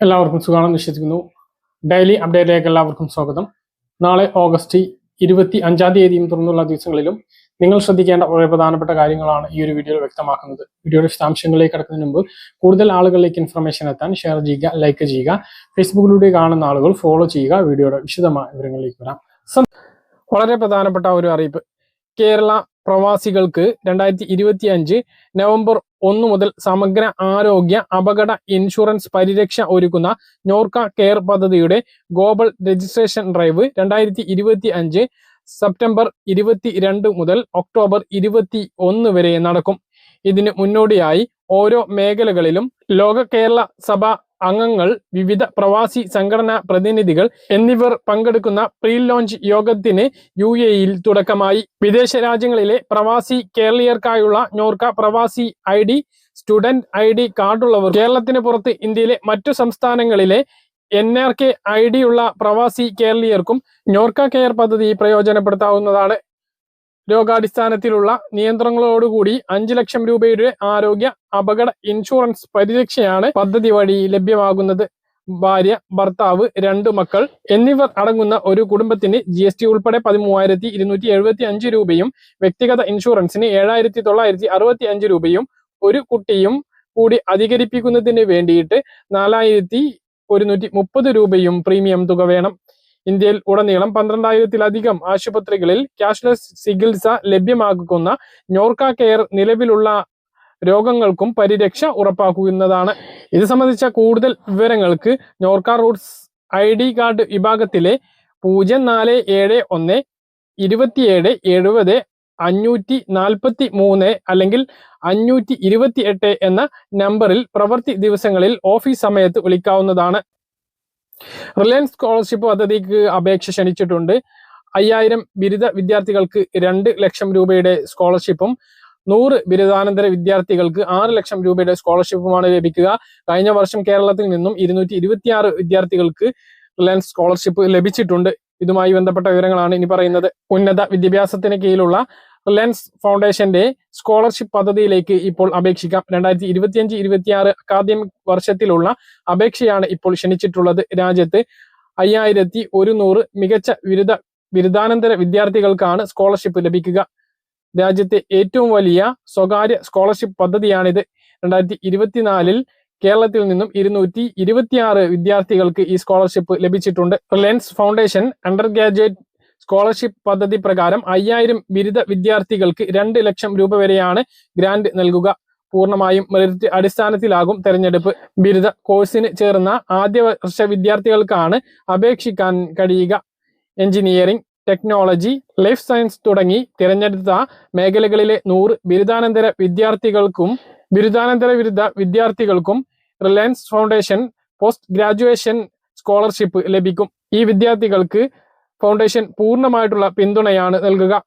എല്ലാവർക്കും സുഖമാണെന്ന് വിശ്വസിക്കുന്നു. ഡെയിലി അപ്ഡേറ്റിലേക്ക് എല്ലാവർക്കും സ്വാഗതം. നാളെ ഓഗസ്റ്റ് ഇരുപത്തി അഞ്ചാം തീയതിയും തുറന്നുള്ള ദിവസങ്ങളിലും നിങ്ങൾ ശ്രദ്ധിക്കേണ്ട വളരെ പ്രധാനപ്പെട്ട കാര്യങ്ങളാണ് ഈ ഒരു വീഡിയോയിൽ വ്യക്തമാക്കുന്നത്. വീഡിയോയുടെ വിശദാംശങ്ങളിലേക്ക് കടക്കുന്നതിന് മുമ്പ് കൂടുതൽ ആളുകളിലേക്ക് ഇൻഫർമേഷൻ എത്താൻ ഷെയർ ചെയ്യുക ലൈക്ക് ചെയ്യുക ഫേസ്ബുക്കിലൂടെ കാണുന്ന ആളുകൾ ഫോളോ ചെയ്യുക വീഡിയോയുടെ വിശദമായ വിവരങ്ങളിലേക്ക് വരാം. വളരെ പ്രധാനപ്പെട്ട ഒരു അറിയിപ്പ്. കേരള പ്രവാസികൾക്ക് രണ്ടായിരത്തി ഇരുപത്തി അഞ്ച് നവംബർ ഒന്ന് മുതൽ സമഗ്ര ആരോഗ്യ അപകട ഇൻഷുറൻസ് പരിരക്ഷ ഒരുക്കുന്ന നോർക്ക കെയർ പദ്ധതിയുടെ ഗ്ലോബൽ രജിസ്ട്രേഷൻ ഡ്രൈവ് രണ്ടായിരത്തി ഇരുപത്തി അഞ്ച് സെപ്റ്റംബർ ഇരുപത്തി രണ്ട് മുതൽ ഒക്ടോബർ ഇരുപത്തി ഒന്ന് വരെ നടക്കും. ഇതിന് മുന്നോടിയായി ഓരോ മേഖലകളിലും ലോക കേരള സഭ അംഗങ്ങൾ വിവിധ പ്രവാസി സംഘടനാ പ്രതിനിധികൾ എന്നിവർ പങ്കെടുക്കുന്ന പ്രീ ലോഞ്ച് യോഗത്തിന് യു എയിൽ തുടക്കമായി. വിദേശ രാജ്യങ്ങളിലെ പ്രവാസി കേരളീയർക്കായുള്ള നോർക്ക പ്രവാസി I D student I D കാർഡുള്ളവർ കേരളത്തിന് പുറത്ത് ഇന്ത്യയിലെ മറ്റു സംസ്ഥാനങ്ങളിലെ N R K I D ഉള്ള പ്രവാസി കേരളീയർക്കും നോർക്ക കെയർ പദ്ധതി പ്രയോജനപ്പെടുത്താവുന്നതാണ് രോഗാടിസ്ഥാനത്തിലുള്ള നിയന്ത്രണങ്ങളോടുകൂടി അഞ്ചു ലക്ഷം രൂപയുടെ ആരോഗ്യ അപകട ഇൻഷുറൻസ് പരിരക്ഷയാണ് പദ്ധതി വഴി ലഭ്യമാകുന്നത്. ഭാര്യ ഭർത്താവ് രണ്ട് മക്കൾ എന്നിവർ അടങ്ങുന്ന ഒരു കുടുംബത്തിന് ജി എസ് ടി ഉൾപ്പെടെ പതിമൂവായിരത്തി ഇരുന്നൂറ്റി എഴുപത്തി അഞ്ച് രൂപയും വ്യക്തിഗത ഇൻഷുറൻസിന് ഏഴായിരത്തി തൊള്ളായിരത്തി അറുപത്തി അഞ്ച് രൂപയും ഒരു കുട്ടിയും കൂടി അധികരിപ്പിക്കുന്നതിന് വേണ്ടിയിട്ട് നാലായിരത്തി ഒരുന്നൂറ്റി മുപ്പത് രൂപയും പ്രീമിയം തുക വേണം. ഇന്ത്യയിൽ ഉടനീളം പന്ത്രണ്ടായിരത്തിലധികം ആശുപത്രികളിൽ ക്യാഷ്ലെസ് ചികിത്സ ലഭ്യമാക്കുന്ന നോർക്ക കെയർ നിലവിലുള്ള രോഗങ്ങൾക്കും പരിരക്ഷ ഉറപ്പാക്കുന്നതാണ്. ഇത് സംബന്ധിച്ച കൂടുതൽ വിവരങ്ങൾക്ക് Norka roots I D card വിഭാഗത്തിലെ പൂജ്യം നാല് ഏഴ് ഒന്ന് ഇരുപത്തിയേഴ് എഴുപത് അഞ്ഞൂറ്റി നാൽപ്പത്തി മൂന്ന് അല്ലെങ്കിൽ അഞ്ഞൂറ്റി ഇരുപത്തി എട്ട് എന്ന നമ്പറിൽ പ്രവൃത്തി ദിവസങ്ങളിൽ ഓഫീസ് സമയത്ത് വിളിക്കാവുന്നതാണ്. റിലയൻസ് സ്കോളർഷിപ്പ് പദ്ധതിക്ക് അപേക്ഷ ക്ഷണിച്ചിട്ടുണ്ട്. അയ്യായിരം ബിരുദ വിദ്യാർത്ഥികൾക്ക് രണ്ട് ലക്ഷം രൂപയുടെ സ്കോളർഷിപ്പും നൂറ് ബിരുദാനന്തര വിദ്യാർത്ഥികൾക്ക് ആറ് ലക്ഷം രൂപയുടെ സ്കോളർഷിപ്പുമാണ് ലഭിക്കുക. കഴിഞ്ഞ വർഷം കേരളത്തിൽ നിന്നും ഇരുന്നൂറ്റി ഇരുപത്തിയാറ് വിദ്യാർത്ഥികൾക്ക് റിലയൻസ് സ്കോളർഷിപ്പ് ലഭിച്ചിട്ടുണ്ട്. ഇതുമായി ബന്ധപ്പെട്ട വിവരങ്ങളാണ് ഇനി പറയുന്നത്. ഉന്നത വിദ്യാഭ്യാസത്തിന് കീഴിലുള്ള റിലയൻസ് ഫൗണ്ടേഷന്റെ സ്കോളർഷിപ്പ് പദ്ധതിയിലേക്ക് ഇപ്പോൾ അപേക്ഷിക്കാം. രണ്ടായിരത്തി ഇരുപത്തിയഞ്ച് ഇരുപത്തിയാറ് അക്കാദമിക് വർഷത്തിലുള്ള അപേക്ഷയാണ് ഇപ്പോൾ ക്ഷണിച്ചിട്ടുള്ളത്. രാജ്യത്ത് അയ്യായിരത്തി ഒരുന്നൂറ് മികച്ച ബിരുദ ബിരുദാനന്തര വിദ്യാർത്ഥികൾക്കാണ് സ്കോളർഷിപ്പ് ലഭിക്കുക. രാജ്യത്തെ ഏറ്റവും വലിയ സ്വകാര്യ സ്കോളർഷിപ്പ് പദ്ധതിയാണിത്. രണ്ടായിരത്തി ഇരുപത്തിനാലിൽ കേരളത്തിൽ നിന്നും ഇരുന്നൂറ്റി ഇരുപത്തിയാറ് വിദ്യാർത്ഥികൾക്ക് ഈ സ്കോളർഷിപ്പ് ലഭിച്ചിട്ടുണ്ട്. Reliance foundation under graduate scholarship പദ്ധതി പ്രകാരം അയ്യായിരം ബിരുദ വിദ്യാർത്ഥികൾക്ക് രണ്ട് ലക്ഷം രൂപ വരെയാണ് ഗ്രാന്റ് നൽകുക. പൂർണമായും മെറിറ്റ് അടിസ്ഥാനത്തിലാകും തെരഞ്ഞെടുപ്പ്. ബിരുദ കോഴ്സിന് ചേർന്ന ആദ്യ വർഷ വിദ്യാർത്ഥികൾക്കാണ് അപേക്ഷിക്കാൻ കഴിയുക. എഞ്ചിനീയറിംഗ് ടെക്നോളജി ലൈഫ് സയൻസ് തുടങ്ങി തിരഞ്ഞെടുത്ത മേഖലകളിലെ നൂറ് ബിരുദാനന്തര വിദ്യാർത്ഥികൾക്കും ബിരുദാനന്തര ബിരുദ വിദ്യാർത്ഥികൾക്കും Reliance foundation post graduation scholarship ലഭിക്കും. ഈ വിദ്യാർത്ഥികൾക്ക് ഫൗണ്ടേഷൻ പൂർണമായിട്ടുള്ള പിന്തുണയാണ് നൽകുക.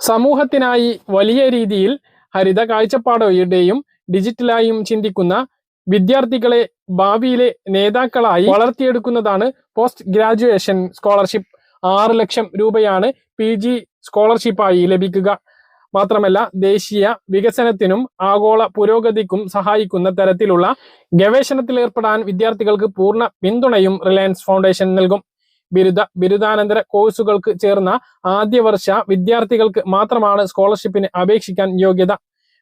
സമൂഹത്തിനായി വലിയ രീതിയിൽ ഹരിത കാഴ്ചപ്പാടോടെയും ഡിജിറ്റലായും ചിന്തിക്കുന്ന വിദ്യാർത്ഥികളെ ഭാവിയിലെ നേതാക്കളായി വളർത്തിയെടുക്കുന്നതാണ് പോസ്റ്റ് ഗ്രാജുവേഷൻ സ്കോളർഷിപ്പ് ആറ് ലക്ഷം രൂപയാണ് പി ജി സ്കോളർഷിപ്പായി ലഭിക്കുക. മാത്രമല്ല ദേശീയ വികസനത്തിനും ആഗോള പുരോഗതിക്കും സഹായിക്കുന്ന തരത്തിലുള്ള ഗവേഷണത്തിൽ ഏർപ്പെടാൻ വിദ്യാർത്ഥികൾക്ക് പൂർണ പിന്തുണയും റിലയൻസ് ഫൗണ്ടേഷൻ നൽകും. ബിരുദ ബിരുദാനന്തര കോഴ്സുകൾക്ക് ചേർന്ന ആദ്യ വർഷ വിദ്യാർത്ഥികൾക്ക് മാത്രമാണ് സ്കോളർഷിപ്പിന് അപേക്ഷിക്കാൻ യോഗ്യത.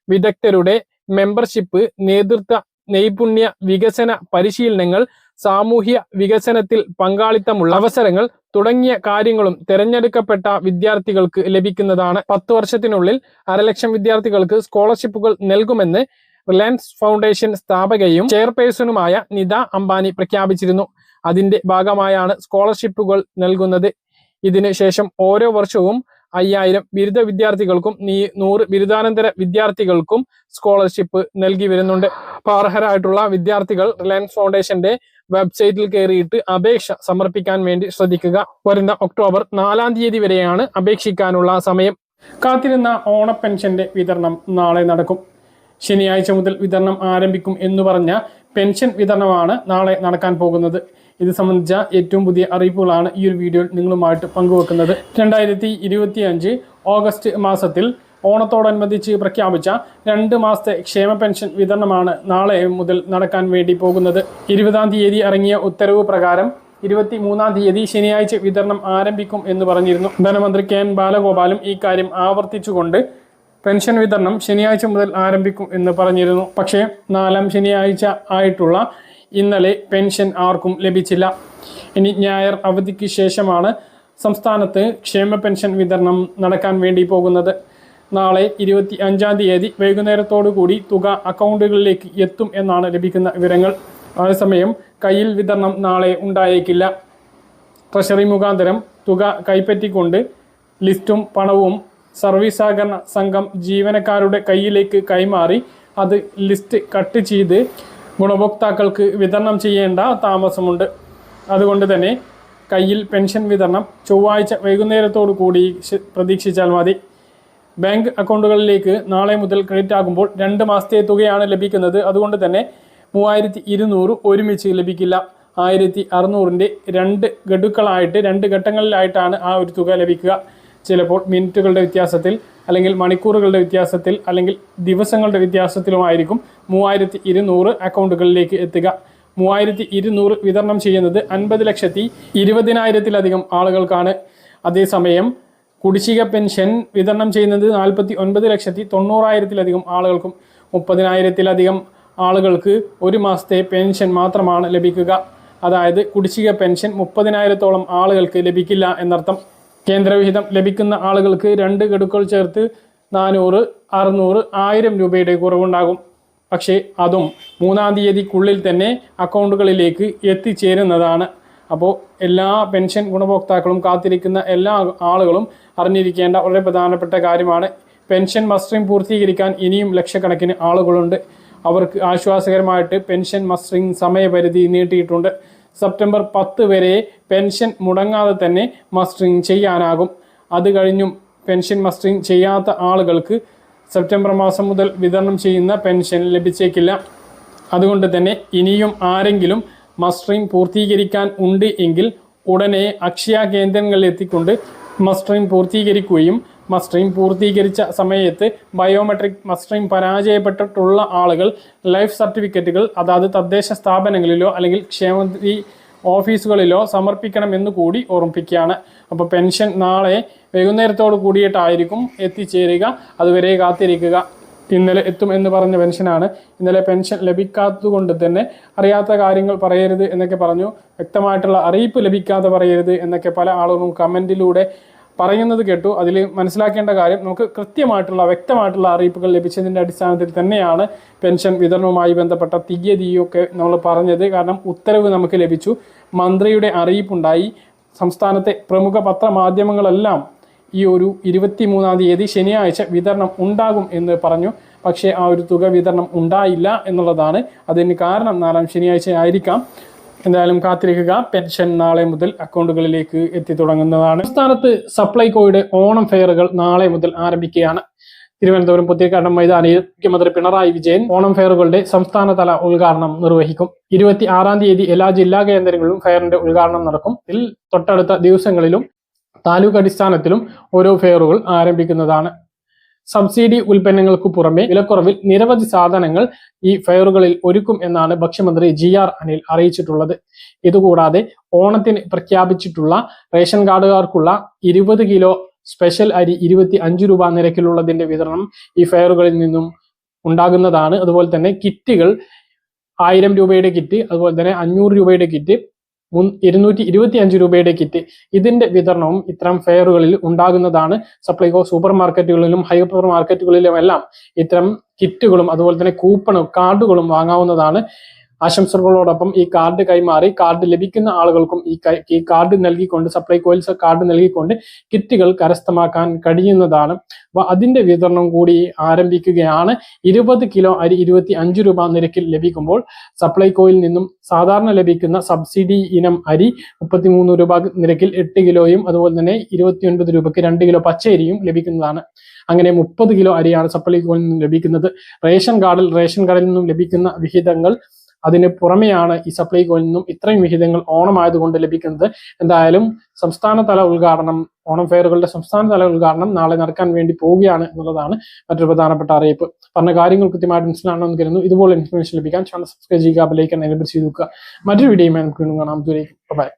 വിദഗ്ധരുടെ മെമ്പർഷിപ്പ് നേതൃത്വ നൈപുണ്യ വികസന പരിശീലനങ്ങൾ സാമൂഹ്യ വികസനത്തിൽ പങ്കാളിത്തമുള്ള അവസരങ്ങൾ തുടങ്ങിയ കാര്യങ്ങളും തിരഞ്ഞെടുക്കപ്പെട്ട വിദ്യാർത്ഥികൾക്ക് ലഭിക്കുന്നതാണ്. പത്ത് വർഷത്തിനുള്ളിൽ അരലക്ഷം വിദ്യാർത്ഥികൾക്ക് സ്കോളർഷിപ്പുകൾ നൽകുമെന്ന് റിലയൻസ് ഫൗണ്ടേഷൻ സ്ഥാപകയും ചെയർപേഴ്സണുമായ നിത അംബാനി പ്രഖ്യാപിച്ചിരുന്നു. അതിന്റെ ഭാഗമായാണ് സ്കോളർഷിപ്പുകൾ നൽകുന്നത്. ഇതിനു ശേഷം ഓരോ വർഷവും അയ്യായിരം ബിരുദ വിദ്യാർത്ഥികൾക്കും നീ നൂറ് ബിരുദാനന്തര വിദ്യാർത്ഥികൾക്കും സ്കോളർഷിപ്പ് നൽകി വരുന്നുണ്ട്. അർഹരായിട്ടുള്ള വിദ്യാർത്ഥികൾ റിലയൻസ് ഫൗണ്ടേഷന്റെ വെബ്സൈറ്റിൽ കയറിയിട്ട് അപേക്ഷ സമർപ്പിക്കാൻ വേണ്ടി ശ്രദ്ധിക്കുക. വരുന്ന ഒക്ടോബർ നാലാം തീയതി വരെയാണ് അപേക്ഷിക്കാനുള്ള സമയം. കാത്തിരുന്ന ഓണ പെൻഷന്റെ വിതരണം നാളെ നടക്കും. ശനിയാഴ്ച മുതൽ വിതരണം ആരംഭിക്കും എന്ന് പറഞ്ഞ പെൻഷൻ വിതരണമാണ് നാളെ നടക്കാൻ പോകുന്നത്. ഇത് സംബന്ധിച്ച ഏറ്റവും പുതിയ അറിയിപ്പുകളാണ് ഈ ഒരു വീഡിയോയിൽ നിങ്ങളുമായിട്ട് പങ്കുവെക്കുന്നത്. രണ്ടായിരത്തി ഇരുപത്തി അഞ്ച് ഓഗസ്റ്റ് മാസത്തിൽ ഓണത്തോടനുബന്ധിച്ച് പ്രഖ്യാപിച്ച രണ്ട് മാസത്തെ ക്ഷേമ പെൻഷൻ വിതരണമാണ് നാളെ മുതൽ നടക്കാൻ വേണ്ടി പോകുന്നത്. ഇരുപതാം തീയതി ഇറങ്ങിയ ഉത്തരവ് പ്രകാരം ഇരുപത്തി മൂന്നാം തീയതി ശനിയാഴ്ച വിതരണം ആരംഭിക്കും എന്ന് പറഞ്ഞിരുന്നു. ധനമന്ത്രി കെ എൻ ബാലഗോപാലും ഈ കാര്യം ആവർത്തിച്ചുകൊണ്ട് പെൻഷൻ വിതരണം ശനിയാഴ്ച മുതൽ ആരംഭിക്കും എന്ന് പറഞ്ഞിരുന്നു. പക്ഷേ നാലാം ശനിയാഴ്ച ആയിട്ടുള്ള ഇന്നലെ പെൻഷൻ ആർക്കും ലഭിച്ചില്ല. ഇനി ഞായർ അവധിക്ക് ശേഷമാണ് സംസ്ഥാനത്ത് ക്ഷേമ പെൻഷൻ വിതരണം നടക്കാൻ വേണ്ടി പോകുന്നത്. നാളെ ഇരുപത്തി അഞ്ചാം തീയതി വൈകുന്നേരത്തോടു കൂടി തുക അക്കൗണ്ടുകളിലേക്ക് എത്തും എന്നാണ് ലഭിക്കുന്ന വിവരങ്ങൾ. അതേസമയം കയ്യിൽ വിതരണം നാളെ ഉണ്ടായേക്കില്ല. ട്രഷറി മുഖാന്തരം തുക കൈപ്പറ്റിക്കൊണ്ട് ലിസ്റ്റും പണവും സർവീസ് സഹകരണ സംഘം ജീവനക്കാരുടെ കയ്യിലേക്ക് കൈമാറി അത് ലിസ്റ്റ് കട്ട് ചെയ്ത് ഗുണഭോക്താക്കൾക്ക് വിതരണം ചെയ്യേണ്ട താമസമുണ്ട്. അതുകൊണ്ട് തന്നെ കയ്യിൽ പെൻഷൻ വിതരണം ചൊവ്വാഴ്ച വൈകുന്നേരത്തോടു കൂടി പ്രതീക്ഷിച്ചാൽ മതി. ബാങ്ക് അക്കൗണ്ടുകളിലേക്ക് നാളെ മുതൽ ക്രെഡിറ്റ് ആകുമ്പോൾ രണ്ട് മാസത്തെ തുകയാണ് ലഭിക്കുന്നത്. അതുകൊണ്ട് തന്നെ മൂവായിരത്തി ഇരുന്നൂറ് ഒരുമിച്ച് ലഭിക്കില്ല. ആയിരത്തി അറുന്നൂറിന്റെ രണ്ട് ഗഡുക്കളായിട്ട് രണ്ട് ഘട്ടങ്ങളിലായിട്ടാണ് ആ ഒരു തുക ലഭിക്കുക. ചിലപ്പോൾ മിനിറ്റുകളുടെ വ്യത്യാസത്തിൽ അല്ലെങ്കിൽ മണിക്കൂറുകളുടെ വ്യത്യാസത്തിൽ അല്ലെങ്കിൽ ദിവസങ്ങളുടെ വ്യത്യാസത്തിലുമായിരിക്കും മൂവായിരത്തി ഇരുന്നൂറ് അക്കൗണ്ടുകളിലേക്ക് എത്തുക. മൂവായിരത്തി ഇരുന്നൂറ് വിതരണം ചെയ്യുന്നത് അൻപത് ലക്ഷത്തി ഇരുപതിനായിരത്തിലധികം ആളുകൾക്കാണ്. അതേസമയം കുടിശ്ശിക പെൻഷൻ വിതരണം ചെയ്യുന്നത് നാൽപ്പത്തി ഒൻപത് ലക്ഷത്തി തൊണ്ണൂറായിരത്തിലധികം ആളുകൾക്കും മുപ്പതിനായിരത്തിലധികം ആളുകൾക്ക് ഒരു മാസത്തെ പെൻഷൻ മാത്രമാണ് ലഭിക്കുക. അതായത് കുടിശ്ശിക പെൻഷൻ മുപ്പതിനായിരത്തോളം ആളുകൾക്ക് ലഭിക്കില്ല എന്നർത്ഥം. കേന്ദ്രവിഹിതം ലഭിക്കുന്ന ആളുകൾക്ക് രണ്ട് ഗഡുക്കൾ ചേർത്ത് നാനൂറ് അറുന്നൂറ് ആയിരം രൂപയുടെ കുറവുണ്ടാകും. പക്ഷേ അതും മൂന്നാം തീയതിക്കുള്ളിൽ തന്നെ അക്കൗണ്ടുകളിലേക്ക് എത്തിച്ചേരുന്നതാണ്. അപ്പോൾ എല്ലാ പെൻഷൻ ഗുണഭോക്താക്കളും കാത്തിരിക്കുന്ന എല്ലാ ആളുകളും അറിഞ്ഞിരിക്കേണ്ട വളരെ പ്രധാനപ്പെട്ട കാര്യമാണ്. പെൻഷൻ മസ്റ്ററിംഗ് പൂർത്തീകരിക്കാൻ ഇനിയും ലക്ഷക്കണക്കിന് ആളുകളുണ്ട്. അവർക്ക് ആശ്വാസകരമായിട്ട് പെൻഷൻ മസ്റ്ററിംഗ് സമയപരിധി നീട്ടിയിട്ടുണ്ട്. സെപ്റ്റംബർ പത്ത് വരെ പെൻഷൻ മുടങ്ങാതെ തന്നെ മസ്റ്ററിംഗ് ചെയ്യാനാകും. അത് കഴിഞ്ഞും പെൻഷൻ മസ്റ്ററിംഗ് ചെയ്യാത്ത ആളുകൾക്ക് സെപ്റ്റംബർ മാസം മുതൽ വിതരണം ചെയ്യുന്ന പെൻഷൻ ലഭിച്ചേക്കില്ല. അതുകൊണ്ട് തന്നെ ഇനിയും ആരെങ്കിലും മസ്റ്ററിംഗ് പൂർത്തീകരിക്കാൻ ഉണ്ട് എങ്കിൽ ഉടനെ അക്ഷയ കേന്ദ്രങ്ങളിൽ എത്തിക്കൊണ്ട് മസ്റ്ററിംഗ് പൂർത്തീകരിക്കുകയും മസ്റ്ററിംഗ് പൂർത്തീകരിച്ച സമയത്ത് ബയോമെട്രിക് മസ്റ്ററിംഗ് പരാജയപ്പെട്ടിട്ടുള്ള ആളുകൾ ലൈഫ് സർട്ടിഫിക്കറ്റുകൾ അതാത് തദ്ദേശ സ്ഥാപനങ്ങളിലോ അല്ലെങ്കിൽ ക്ഷേമനിധി ഓഫീസുകളിലോ സമർപ്പിക്കണമെന്ന് കൂടി ഓർമ്മിപ്പിക്കുകയാണ്. അപ്പോൾ പെൻഷൻ നാളെ വൈകുന്നേരത്തോട് കൂടിയിട്ടായിരിക്കും എത്തിച്ചേരുക. അതുവരെ കാത്തിരിക്കുക. ഇന്നലെ എത്തും എന്ന് പറഞ്ഞ പെൻഷനാണ്. ഇന്നലെ പെൻഷൻ ലഭിക്കാത്തതുകൊണ്ട് തന്നെ അറിയാത്ത കാര്യങ്ങൾ പറയരുത് എന്നൊക്കെ പറഞ്ഞു. വ്യക്തമായിട്ടുള്ള അറിയിപ്പ് ലഭിക്കാതെ പറയരുത് എന്നൊക്കെ പല ആളുകളും കമന്റിലൂടെ പറയുന്നത് കേട്ടു. അതിൽ മനസ്സിലാക്കേണ്ട കാര്യം നമുക്ക് കൃത്യമായിട്ടുള്ള വ്യക്തമായിട്ടുള്ള അറിയിപ്പുകൾ ലഭിച്ചതിന്റെ അടിസ്ഥാനത്തിൽ തന്നെയാണ് പെൻഷൻ വിതരണവുമായി ബന്ധപ്പെട്ട തീയതിയൊക്കെ നമ്മൾ പറഞ്ഞത്. കാരണം ഉത്തരവ് നമുക്ക് ലഭിച്ചു. മന്ത്രിയുടെ അറിയിപ്പുണ്ടായി. സംസ്ഥാനത്തെ പ്രമുഖ പത്രമാധ്യമങ്ങളെല്ലാം ഈ ഒരു ഇരുപത്തി മൂന്നാം തീയതി ശനിയാഴ്ച വിതരണം ഉണ്ടാകും എന്ന് പറഞ്ഞു. പക്ഷേ ആ ഒരു തുക വിതരണം ഉണ്ടായില്ല എന്നുള്ളതാണ്. അതിന് കാരണം നാലാം ശനിയാഴ്ച ആയിരിക്കാം എന്തായാലും കാത്തിരിക്കുക. പെൻഷൻ നാളെ മുതൽ അക്കൗണ്ടുകളിലേക്ക് എത്തി തുടങ്ങുന്നതാണ് സംസ്ഥാനത്ത് സപ്ലൈകോയുടെ ഓണം ഫെയറുകൾ നാളെ മുതൽ ആരംഭിക്കുകയാണ്. തിരുവനന്തപുരം പുത്തിരിക്കാടൻ മൈതാനിയിൽ മുഖ്യമന്ത്രി പിണറായി വിജയൻ ഓണം ഫെയറുകളുടെ സംസ്ഥാനതല ഉദ്ഘാടനം നിർവഹിക്കും. ഇരുപത്തി ആറാം തീയതി എല്ലാ ജില്ലാ കേന്ദ്രങ്ങളിലും ഫെയറിന്റെ ഉദ്ഘാടനം നടക്കും. ഇതിൽ തൊട്ടടുത്ത ദിവസങ്ങളിലും താലൂക്ക് അടിസ്ഥാനത്തിലും ഓരോ ഫെയറുകൾ ആരംഭിക്കുന്നതാണ്. സബ്സിഡി ഉൽപ്പന്നങ്ങൾക്ക് പുറമെ വിലക്കുറവിൽ നിരവധി സാധനങ്ങൾ ഈ ഫെയറുകളിൽ ഒരുക്കും എന്നാണ് ഭക്ഷ്യമന്ത്രി ജി ആർ അനിൽ അറിയിച്ചിട്ടുള്ളത്. ഇതുകൂടാതെ ഓണത്തിന് പ്രഖ്യാപിച്ചിട്ടുള്ള റേഷൻ കാർഡുകാർക്കുള്ള ഇരുപത് കിലോ സ്പെഷ്യൽ അരി ഇരുപത്തി അഞ്ച് രൂപ നിരക്കിലുള്ളതിന്റെ വിതരണം ഈ ഫെയറുകളിൽ നിന്നും ഉണ്ടാകുന്നതാണ്. അതുപോലെ തന്നെ കിറ്റുകൾ ആയിരം രൂപയുടെ കിറ്റ് അതുപോലെ തന്നെ അഞ്ഞൂറ് രൂപയുടെ കിറ്റ് ഇരുന്നൂറ്റി ഇരുപത്തി അഞ്ച് രൂപയുടെ കിറ്റ് ഇതിന്റെ വിതരണവും ഇത്തരം ഫെയറുകളിൽ ഉണ്ടാകുന്നതാണ്. സപ്ലൈകോ സൂപ്പർ മാർക്കറ്റുകളിലും ഹൈപ്പർ മാർക്കറ്റുകളിലും എല്ലാം ഇത്തരം കിറ്റുകളും അതുപോലെ തന്നെ കൂപ്പണും കാർഡുകളും വാങ്ങാവുന്നതാണ്. ആശംസകളോടൊപ്പം ഈ കാർഡ് കൈമാറി കാർഡ് ലഭിക്കുന്ന ആളുകൾക്കും ഈ ഈ കാർഡ് നൽകിക്കൊണ്ട് സപ്ലൈകോയിൽ കാർഡ് നൽകിക്കൊണ്ട് കിറ്റുകൾ കരസ്ഥമാക്കാൻ കഴിയുന്നതാണ്. അപ്പൊ അതിന്റെ വിതരണം കൂടി ആരംഭിക്കുകയാണ്. ഇരുപത് കിലോ അരി ഇരുപത്തി അഞ്ച് രൂപ നിരക്കിൽ ലഭിക്കുമ്പോൾ സപ്ലൈകോയിൽ നിന്നും സാധാരണ ലഭിക്കുന്ന സബ്സിഡി ഇനം അരി മുപ്പത്തിമൂന്ന് രൂപ നിരക്കിൽ എട്ട് കിലോയും അതുപോലെ തന്നെ ഇരുപത്തിയൊൻപത് രൂപയ്ക്ക് രണ്ട് കിലോ പച്ചരിയും ലഭിക്കുന്നതാണ്. അങ്ങനെ മുപ്പത് കിലോ അരിയാണ് സപ്ലൈകോയിൽ നിന്നും ലഭിക്കുന്നത്. റേഷൻ കാർഡിൽ റേഷൻ കാർഡിൽ നിന്നും ലഭിക്കുന്ന വിഹിതങ്ങൾ അതിന് പുറമെയാണ് ഈ സപ്ലൈകോയിൽ നിന്നും ഇത്രയും വിഹിതങ്ങൾ ഓണമായതുകൊണ്ട് ലഭിക്കുന്നത്. എന്തായാലും സംസ്ഥാനതല ഉദ്ഘാടനം ഓണം ഫെയറുകളുടെ സംസ്ഥാനതല ഉദ്ഘാടനം നാളെ നടക്കാൻ വേണ്ടി പോവുകയാണ് എന്നുള്ളതാണ് മറ്റൊരു പ്രധാനപ്പെട്ട അറിയിപ്പ്. പറഞ്ഞ കാര്യങ്ങൾ കൃത്യമായിട്ട് മനസ്സിലാണെന്ന് കരുതുന്നു. ഇതുപോലെ ഇൻഫർമേഷൻ ലഭിക്കാൻ ചാനൽ സബ്സ്ക്രൈബ് ചെയ്യുക ബലേക്കാൻ എനേബിൾ ചെയ്തു നോക്കുക മറ്റൊരു വീഡിയോയുമായി നമുക്ക് വീണ്ടും കാണാം. ദൂരേക്ക് ബൈ